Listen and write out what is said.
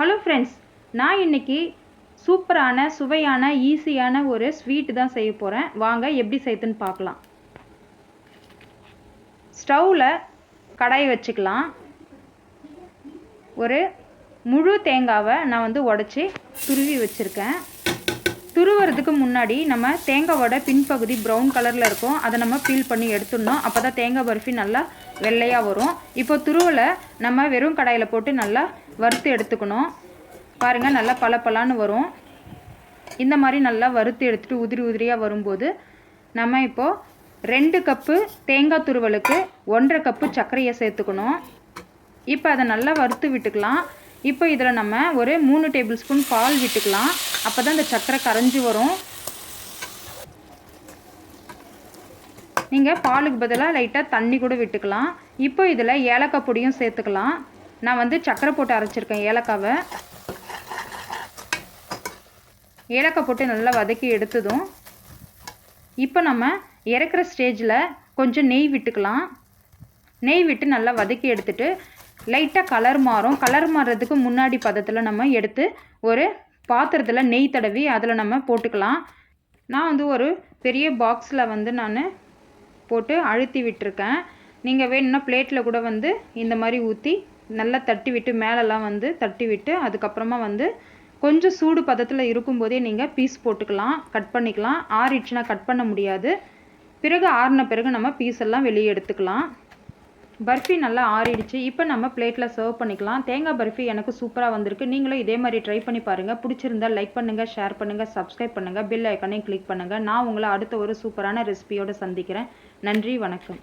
Hello friends நான் இன்னைக்கு சூப்பரான சுவையான ஈஸியான ஒரு ஸ்வீட் தான் செய்ய போகிறேன் வாங்க எப்படி செய்யுதுன்னு பார்க்கலாம். ஸ்டவ்வில் கடாய் வச்சுக்கலாம். ஒரு முழு தேங்காவை நான் வந்து உடச்சி துருவி வச்சுருக்கேன். துருவுறதுக்கு முன்னாடி நம்ம தேங்காவோட பின்பகுதி ப்ரௌன் கலரில் இருக்கும். அதை நம்ம பீல் பண்ணி எடுத்துடணும். அப்போ தான் தேங்காய் பர்ஃபி நல்லா வெள்ளையாக வரும். இப்போ துருவலை நம்ம வெறும் கடாயில் போட்டு நல்லா வறுத்து எடுத்துக்கணும். பாருங்கள் நல்லா பளபளன்னு வரும். இந்த மாதிரி நல்லா வறுத்து எடுத்துகிட்டு உதிரி உதிரியாக வரும்போது நம்ம இப்போது ரெண்டு கப்பு தேங்காய் துருவலுக்கு ஒன்றரை கப்பு சர்க்கரையை சேர்த்துக்கணும். இப்போ அதை நல்லா வறுத்து விட்டுக்கலாம். இப்போ இதில் நம்ம ஒரு மூணு டேபிள் ஸ்பூன் பால் விட்டுக்கலாம். அப்போ தான் இந்த சர்க்கரை கரைஞ்சி வரும். நீங்கள் பாலுக்கு பதிலாக லைட்டாக தண்ணி கூட விட்டுக்கலாம். இப்போ இதில் ஏலக்காய் பொடியும் சேர்த்துக்கலாம். நான் வந்து சக்கரை போட்டு அரைச்சிருக்கேன் ஏலக்காவை. ஏலக்காய் போட்டு நல்லா வதக்கி எடுத்ததும் இப்போ நம்ம இறக்குற ஸ்டேஜில் கொஞ்சம் நெய் விட்டுக்கலாம். நெய் விட்டு நல்லா வதக்கி எடுத்துட்டு லைட்டாக கலர் மாறும். கலர் மாறுறதுக்கு முன்னாடி பதத்தில் நம்ம எடுத்து ஒரு பாத்திரத்தில் நெய் தடவி அதில் நம்ம போட்டுக்கலாம். நான் வந்து ஒரு பெரிய பாக்ஸில் வந்து நான் போட்டு அழுத்தி விட்டுருக்கேன். நீங்கள் வேணும்னா பிளேட்டில் கூட வந்து இந்த மாதிரி ஊற்றி நல்லா தட்டி விட்டு மேலெல்லாம் வந்து தட்டி விட்டு அதுக்கப்புறமா வந்து கொஞ்சம் சூடு பதத்தில் இருக்கும்போதே நீங்கள் பீஸ் போட்டுக்கலாம் கட் பண்ணிக்கலாம். ஆறிடுச்சுன்னா கட் பண்ண முடியாது. பிறகு ஆறின பிறகு நம்ம பீஸ் எல்லாம் வெளியே எடுத்துக்கலாம். பர்ஃபி நல்லா ஆறிடுச்சு. இப்போ நம்ம பிளேட்டில் சர்வ் பண்ணிக்கலாம். தேங்காய் பர்ஃபி எனக்கு சூப்பராக வந்திருக்கு. நீங்களும் இதே மாதிரி ட்ரை பண்ணி பாருங்கள் பிடிச்சிருந்தா லைக் பண்ணுங்கள் ஷேர் பண்ணுங்கள் சப்ஸ்கிரைப் பண்ணுங்கள் பில் ஐக்கானையும் கிளிக் பண்ணுங்கள் நான் உங்களை அடுத்த ஒரு சூப்பரான ரெசிபியோடு சந்திக்கிறேன். நன்றி வணக்கம்.